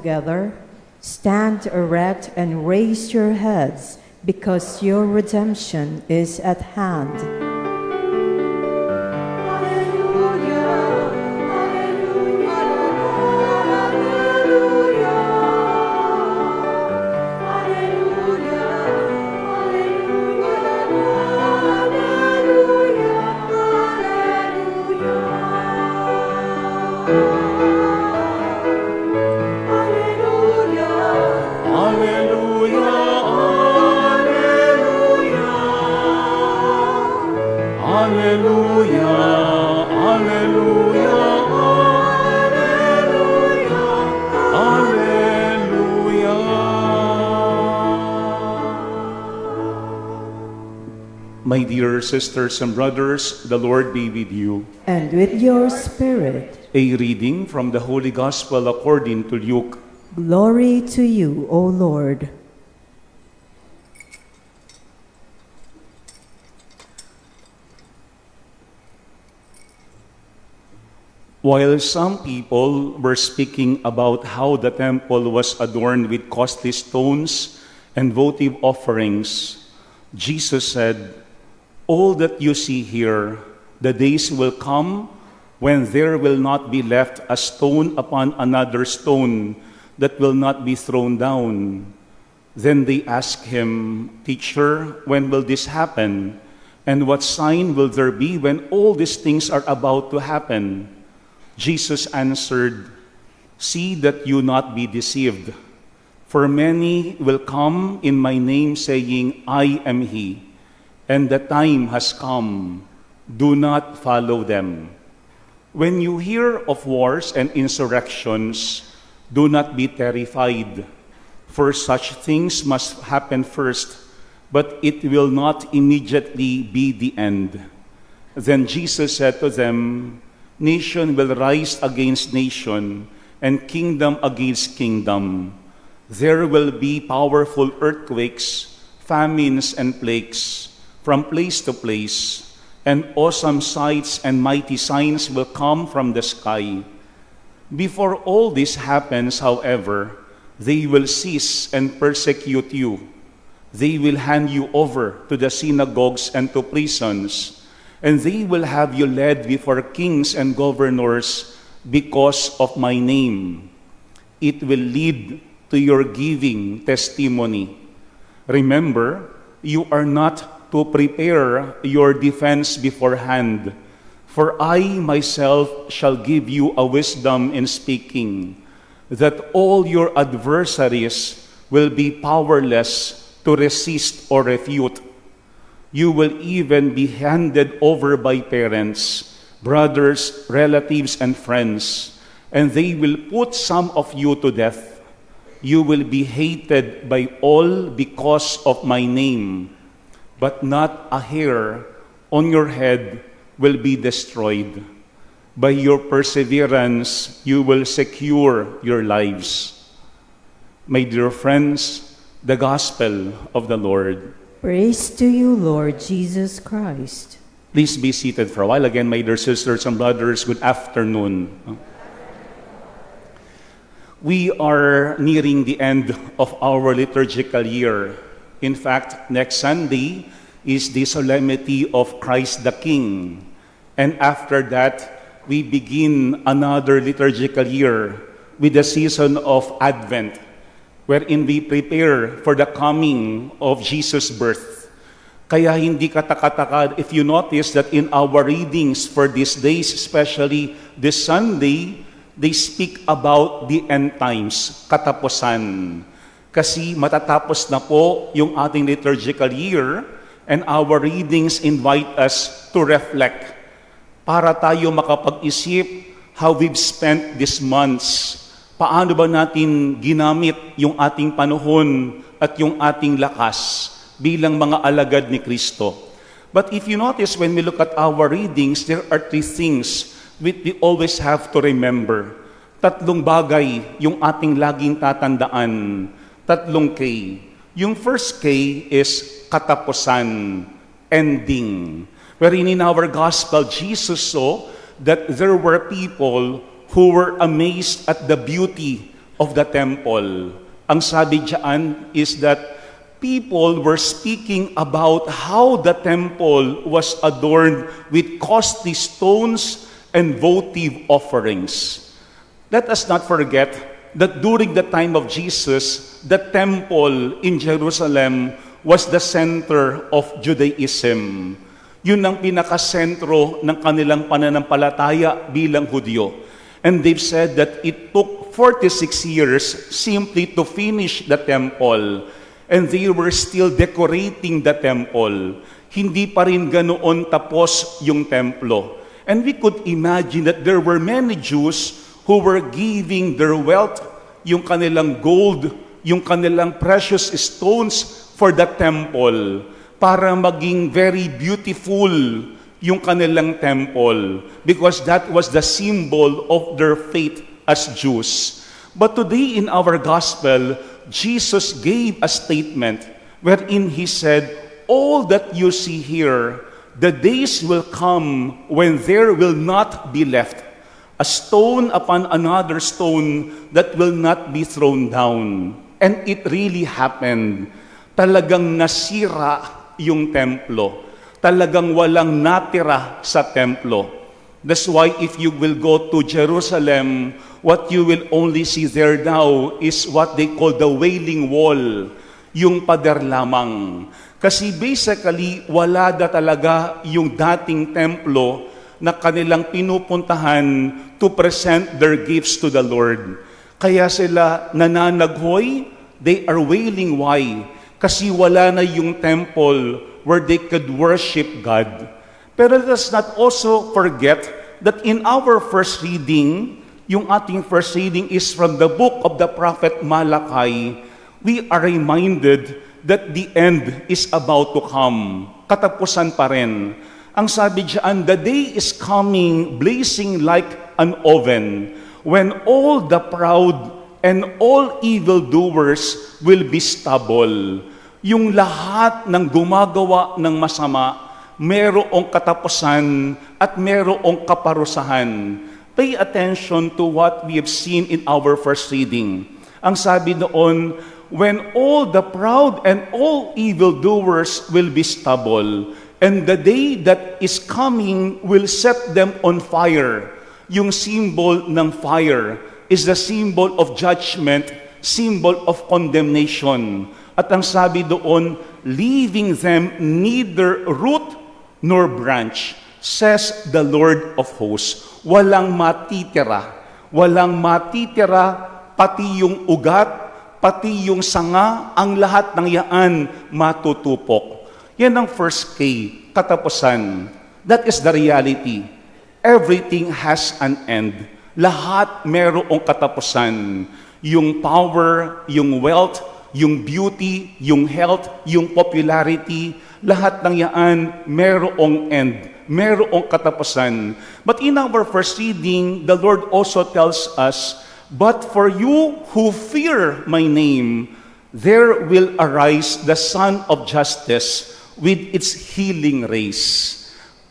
together, stand erect and raise your heads, because your redemption is at hand. My dear sisters and brothers, the Lord be with you. And with your spirit, A reading from the Holy Gospel according to Luke. glory to you, O Lord. While some people were speaking about how the temple was adorned with costly stones and votive offerings, Jesus said, All that you see here, the days will come when there will not be left a stone upon another stone that will not be thrown down. Then they asked him, Teacher, when will this happen? And what sign will there be when all these things are about to happen? Jesus answered, See that you not be deceived. For many will come in my name, saying, I am he, and the time has come. Do not follow them. When you hear of wars and insurrections, do not be terrified, for such things must happen first, but it will not immediately be the end. Then Jesus said to them, Nation will rise against nation, and kingdom against kingdom. There will be powerful earthquakes, famines, and plagues from place to place, and awesome sights and mighty signs will come from the sky. Before all this happens, however, they will cease and persecute you. They will hand you over to the synagogues and to prisons, and they will have you led before kings and governors because of my name. It will lead to your giving testimony. Remember, you are not to prepare your defense beforehand, for I myself shall give you a wisdom in speaking, that all your adversaries will be powerless to resist or refute. You will even be handed over by parents, brothers, relatives, and friends, and they will put some of you to death. You will be hated by all because of my name, but not a hair on your head will be destroyed. By your perseverance, you will secure your lives. My dear friends, the gospel of the Lord. Praise to you, Lord Jesus Christ. Please be seated for a while. Again, my dear sisters and brothers, good afternoon. We are nearing the end of our liturgical year. In fact, next Sunday is the solemnity of Christ the King. And after that, we begin another liturgical year with the season of Advent, wherein we prepare for the coming of Jesus' birth. Kaya hindi katakataka if you notice that in our readings for these days, especially this Sunday, they speak about the end times, katapusan. Kasi matatapos na po yung ating liturgical year and our readings invite us to reflect para tayo makapag-isip how we've spent these months. Paano ba natin ginamit yung ating panahon at yung ating lakas bilang mga alagad ni Kristo. But if you notice when we look at our readings, there are three things which we always have to remember. Tatlong bagay yung ating laging tatandaan. Tatlong K. Yung first K is katapusan, ending. Wherein in our gospel, Jesus saw that there were people who were amazed at the beauty of the temple. Ang sabi diyan is that people were speaking about how the temple was adorned with costly stones and votive offerings. Let us not forget that during the time of Jesus, the temple in Jerusalem was the center of Judaism. Yun ang pinakasentro ng kanilang pananampalataya bilang Hudyo. And they've said that it took 46 years simply to finish the temple. And they were still decorating the temple. Hindi pa rin ganoon tapos yung templo. And we could imagine that there were many Jews who were giving their wealth, yung kanilang gold, yung kanilang precious stones for the temple para maging very beautiful yung kanilang temple because that was the symbol of their faith as Jews. But today in our gospel, Jesus gave a statement wherein he said, All that you see here, the days will come when there will not be left a stone upon another stone that will not be thrown down. And it really happened. Talagang nasira yung templo. Talagang walang natira sa templo. That's why if you will go to Jerusalem, what you will only see there now is what they call the Wailing Wall, yung pader lamang. Kasi basically, wala na talaga yung dating templo na kanilang pinupuntahan to present their gifts to the Lord. Kaya sila nananaghoy, they are wailing why? Kasi wala na yung temple where they could worship God. Pero let us not also forget that in our first reading, yung ating first reading is from the book of the prophet Malachi, we are reminded that the end is about to come. Katapusan pa rin. Ang sabi diyan, the day is coming blazing like an oven when all the proud and all evildoers will be stubble. Yung lahat ng gumagawa ng masama, merong katapusan at merong kaparusahan. Pay attention to what we have seen in our first reading. Ang sabi doon, when all the proud and all evildoers will be stubble, and the day that is coming will set them on fire. Yung symbol ng fire is the symbol of judgment, symbol of condemnation. At ang sabi doon, leaving them neither root nor branch, says the Lord of hosts. Walang matitira. Walang matitira, pati yung ugat, pati yung sanga, ang lahat ng yaan matutupok. Yan ang first K, katapusan. That is the reality. Everything has an end. Lahat merong katapusan. Yung power, yung wealth, yung beauty, yung health, yung popularity, lahat ng yaan merong end, merong katapusan. But in our first reading, the Lord also tells us, But for you who fear my name, there will arise the Son of Justice with its healing rays.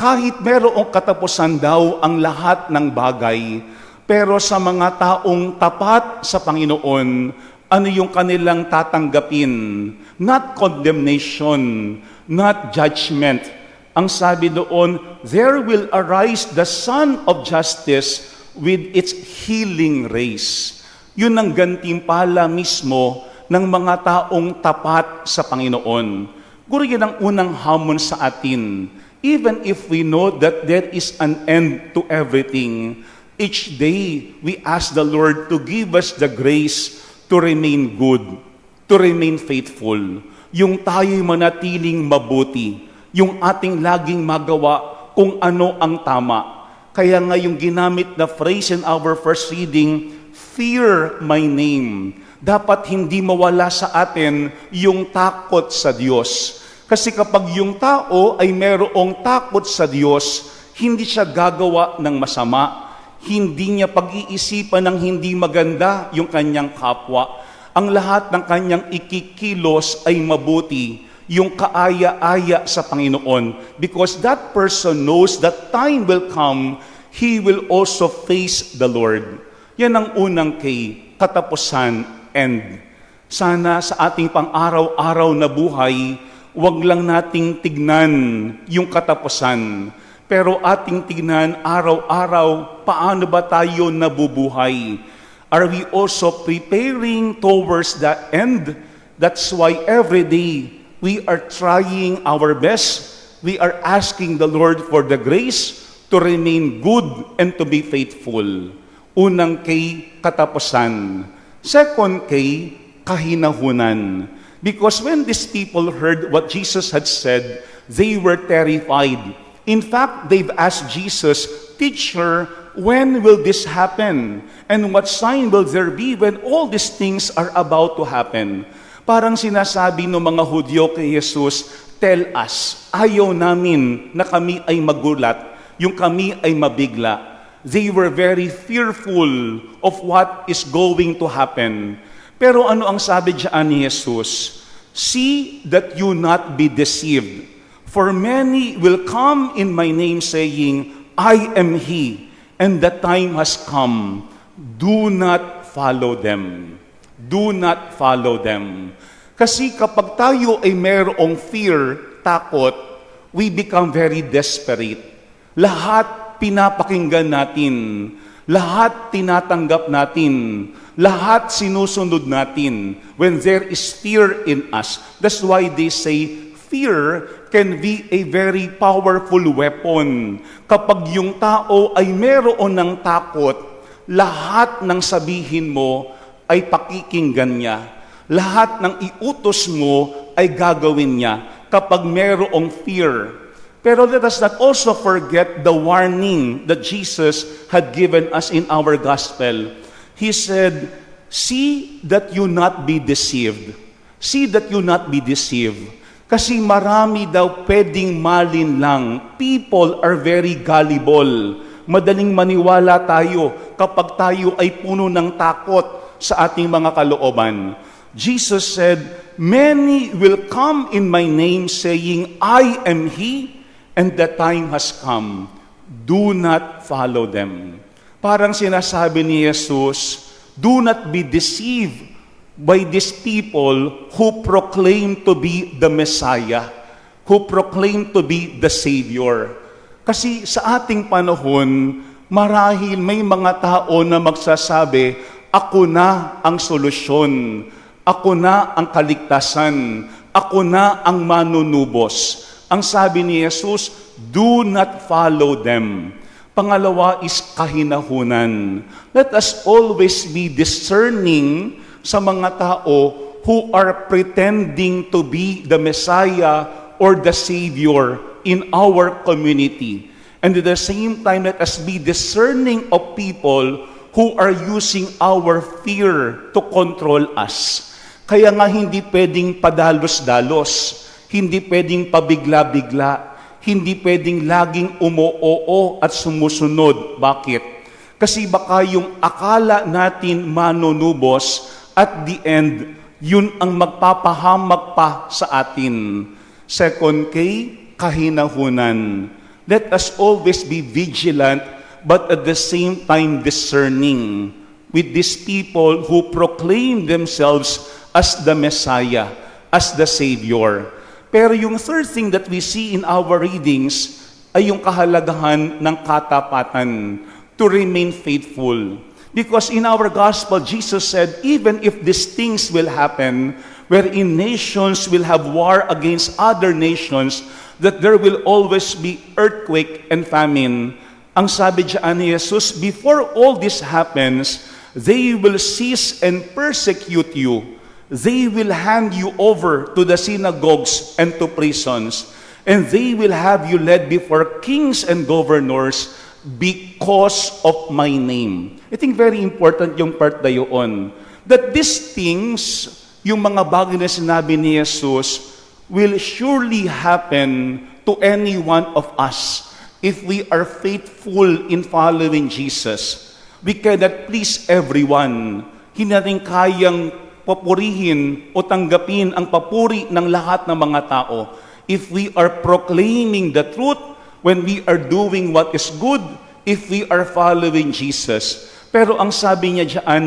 Kahit merong katapusan daw ang lahat ng bagay, pero sa mga taong tapat sa Panginoon, ano yung kanilang tatanggapin? Not condemnation, not judgment. Ang sabi doon, there will arise the Son of Justice with its healing rays. Yun ang gantimpala mismo ng mga taong tapat sa Panginoon. Guro yan ang unang hamon sa atin. Even if we know that there is an end to everything, each day we ask the Lord to give us the grace to remain good, to remain faithful. Yung tayo'y manatiling mabuti, yung ating laging magawa kung ano ang tama. Kaya nga yung ginamit na phrase in our first reading, fear my name. Dapat hindi mawala sa atin yung takot sa Diyos. Kasi kapag yung tao ay merong takot sa Diyos, hindi siya gagawa ng masama. Hindi niya pag-iisipan ng hindi maganda yung kanyang kapwa. Ang lahat ng kanyang ikikilos ay mabuti, yung kaaya-aya sa Panginoon. Because that person knows that time will come, he will also face the Lord. Yan ang unang kay katapusan, end. Sana sa ating pang-araw-araw na buhay, wag lang nating tignan yung katapusan, pero ating tignan araw-araw paano ba tayo nabubuhay. Are we also preparing towards the end? That's why every day we are trying our best. We are asking the Lord for the grace to remain good and to be faithful. Unang kay katapusan. Second kay kahinahunan. Because when these people heard what Jesus had said, they were terrified. In fact, they've asked Jesus, Teacher, when will this happen? And what sign will there be when all these things are about to happen? Parang sinasabi ng mga Hudyo kay Jesus, Tell us, ayaw namin na kami ay magulat, yung kami ay mabigla. They were very fearful of what is going to happen. Pero ano ang sabi diyan ni Jesus? See that you not be deceived. For many will come in my name saying, I am he, and the time has come. Do not follow them. Do not follow them. Kasi kapag tayo ay mayroong fear, takot, we become very desperate. Lahat pinapakinggan natin. Lahat tinatanggap natin. Lahat sinusunod natin when there is fear in us. That's why they say fear can be a very powerful weapon. Kapag yung tao ay meron ng takot, lahat ng sabihin mo ay pakikinggan niya. Lahat ng iutos mo ay gagawin niya kapag merong fear. Pero let us not also forget the warning that Jesus had given us in our gospel. He said, See that you not be deceived. See that you not be deceived. Kasi marami daw pwedeng malin lang. People are very gullible. Madaling maniwala tayo kapag tayo ay puno ng takot sa ating mga kalooban. Jesus said, Many will come in my name saying, I am He, and the time has come. Do not follow them. Parang sinasabi ni Jesus, Do not be deceived by these people who proclaim to be the Messiah, who proclaim to be the Savior. Kasi sa ating panahon, marahil may mga tao na magsasabi, ako na ang solusyon, ako na ang kaligtasan, ako na ang manunubos. Ang sabi ni Jesus, do not follow them. Pangalawa is kahinahunan. Let us always be discerning sa mga tao who are pretending to be the Messiah or the Savior in our community. And at the same time, let us be discerning of people who are using our fear to control us. Kaya nga hindi pwedeng padalos-dalos, hindi pwedeng pabigla-bigla, hindi pwedeng laging umoo at sumusunod. Bakit? Kasi baka yung akala natin manunubos, at the end, yun ang magpapahamak pa sa atin. Second K, kahinahunan. Let us always be vigilant, but at the same time discerning with these people who proclaim themselves as the Messiah, as the Savior. Pero yung third thing that we see in our readings ay yung kahalagahan ng katapatan to remain faithful. Because in our gospel, Jesus said, even if these things will happen, wherein nations will have war against other nations, that there will always be earthquake and famine. Ang sabi diyan ni Jesus, before all this happens, they will seize and persecute you. They will hand you over to the synagogues and to prisons. And they will have you led before kings and governors because of my name. I think very important yung part na yun. That these things, yung mga bagay na sinabi ni Jesus, will surely happen to any one of us if we are faithful in following Jesus. We cannot please everyone. Hindi natin kayang papurihin o tanggapin ang papuri ng lahat ng mga tao. If we are proclaiming the truth, when we are doing what is good, if we are following Jesus. Pero ang sabi niya diyan,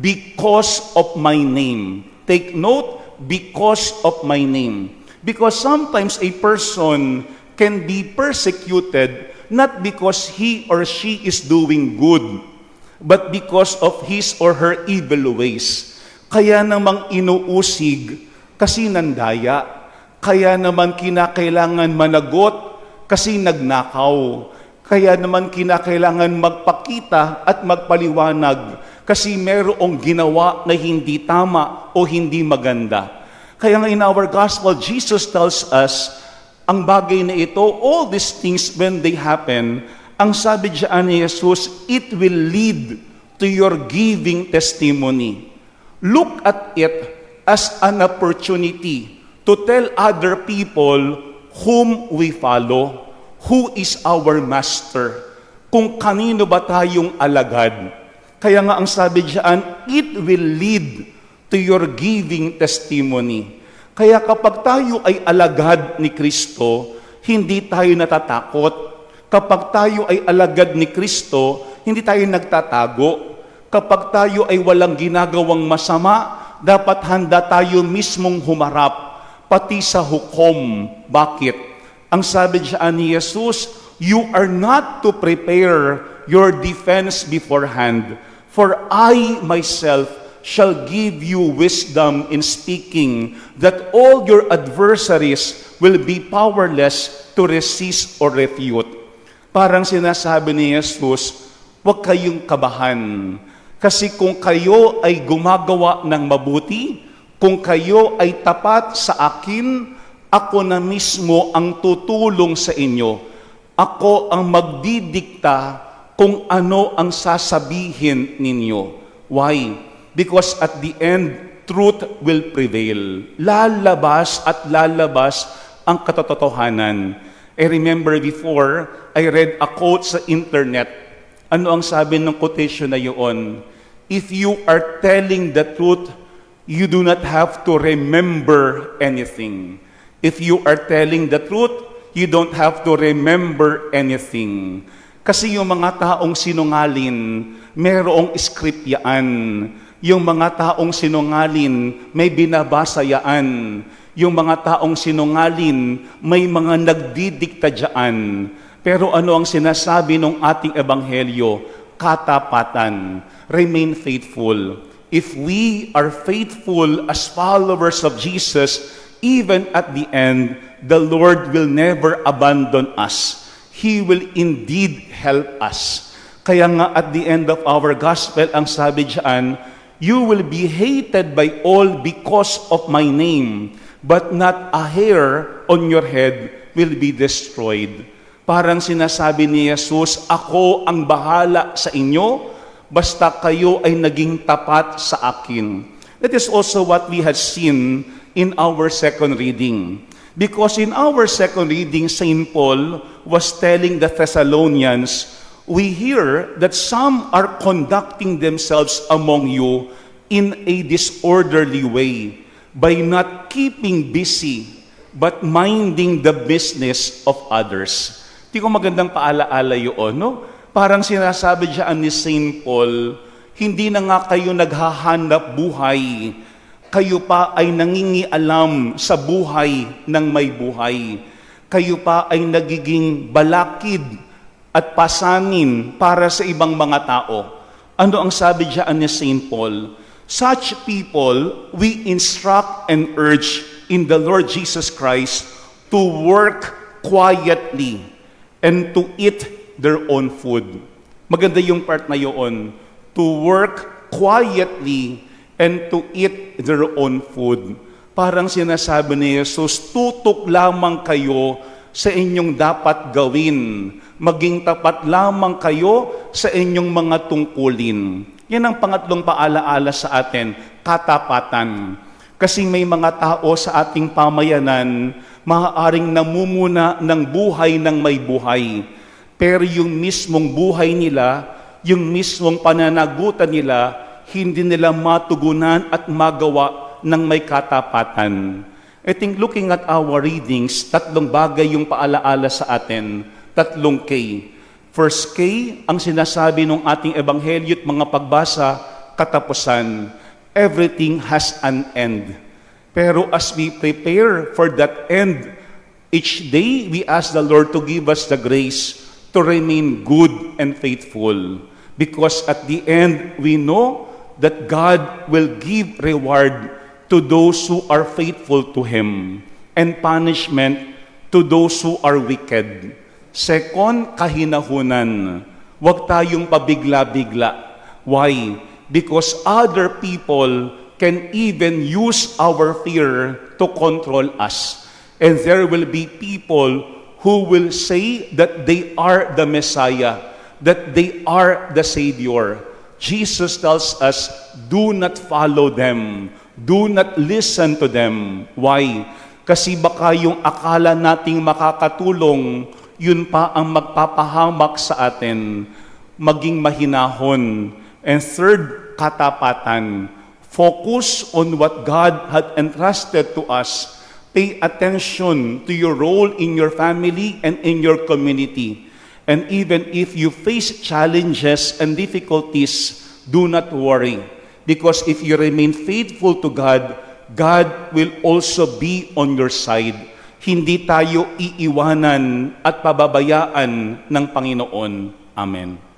because of my name. Take note, because of my name. Because sometimes a person can be persecuted not because he or she is doing good, but because of his or her evil ways. Kaya namang inuusig kasi nandaya. Kaya naman kinakailangan managot kasi nagnakaw. Kaya naman kinakailangan magpakita at magpaliwanag kasi merong ginawa na hindi tama o hindi maganda. Kaya nga in our gospel, Jesus tells us, ang bagay na ito, all these things when they happen, ang sabi diyan ni Jesus, it will lead to your giving testimony. Look at it as an opportunity to tell other people whom we follow, who is our master, kung kanino ba tayong alagad. Kaya nga ang sabi diyan, it will lead to your giving testimony. Kaya kapag tayo ay alagad ni Kristo, hindi tayo natatakot. Kapag tayo ay alagad ni Kristo, hindi tayo nagtatago. Kapag tayo ay walang ginagawang masama, dapat handa tayo mismong humarap, pati sa hukom. Bakit? Ang sabi ni Jesus, you are not to prepare your defense beforehand, for I myself shall give you wisdom in speaking, that all your adversaries will be powerless to resist or refute. Parang sinasabi ni Jesus, huwag kayong kabahan. Kasi kung kayo ay gumagawa ng mabuti, kung kayo ay tapat sa akin, ako na mismo ang tutulong sa inyo. Ako ang magdidikta kung ano ang sasabihin ninyo. Why? Because at the end, truth will prevail. Lalabas at lalabas ang katotohanan. I remember before, I read a quote sa internet. Ano ang sabi ng quotation na yun? If you are telling the truth, you do not have to remember anything. If you are telling the truth, you don't have to remember anything. Kasi yung mga taong sinungalin, merong script yaan. Yung mga taong sinungalin, may binabasa yaan. Yung mga taong sinungalin, may mga nagdidikta dyan. Pero ano ang sinasabi ng ating ebanghelyo? Katapatan. Remain faithful. If we are faithful as followers of Jesus, even at the end, the Lord will never abandon us. He will indeed help us. Kaya nga at the end of our gospel, ang sabi diyan, You will be hated by all because of my name, but not a hair on your head will be destroyed. Parang sinasabi ni Jesus, Ako ang bahala sa inyo, basta kayo ay naging tapat sa akin. That is also what we have seen in our second reading. Because in our second reading, St. Paul was telling the Thessalonians, we hear that some are conducting themselves among you in a disorderly way by not keeping busy but minding the business of others. Di ko magandang paalaala yun, no? Parang sinasabi diyan ni St. Paul, hindi na nga kayo naghahanap buhay, kayo pa ay nangingialam sa buhay ng may buhay. Kayo pa ay nagiging balakid at pasanin para sa ibang mga tao. Ano ang sabi diyan ni St. Paul? Such people we instruct and urge in the Lord Jesus Christ to work quietly and to eat their own food. Maganda yung part na yun. To work quietly and to eat their own food. Parang sinasabi ni Jesus, tutok lamang kayo sa inyong dapat gawin. Maging tapat lamang kayo sa inyong mga tungkulin. Yan ang pangatlong paalaala sa atin, katapatan. Kasi may mga tao sa ating pamayanan, maaaring namumuna ng buhay ng may buhay. Pero yung mismong buhay nila, yung mismong pananagutan nila, hindi nila matugunan at magawa ng may katapatan. I think looking at our readings, tatlong bagay yung paalaala sa atin, tatlong K. First K, ang sinasabi ng ating ebanghelyo at mga pagbasa, katapusan. Everything has an end. Pero as we prepare for that end, each day we ask the Lord to give us the grace to remain good and faithful. Because at the end, we know that God will give reward to those who are faithful to Him and punishment to those who are wicked. Second, kahinahunan. Huwag tayong pabigla-bigla. Why? Because other people can even use our fear to control us. And there will be people who will say that they are the Messiah, that they are the Savior. Jesus tells us, do not follow them. Do not listen to them. Why? Kasi baka yung akala nating makakatulong, yun pa ang magpapahamak sa atin, maging mahinahon. And third, katapatan. Focus on what God had entrusted to us. Pay attention to your role in your family and in your community. And even if you face challenges and difficulties, do not worry. Because if you remain faithful to God, God will also be on your side. Hindi tayo iiwanan at pababayaan ng Panginoon. Amen.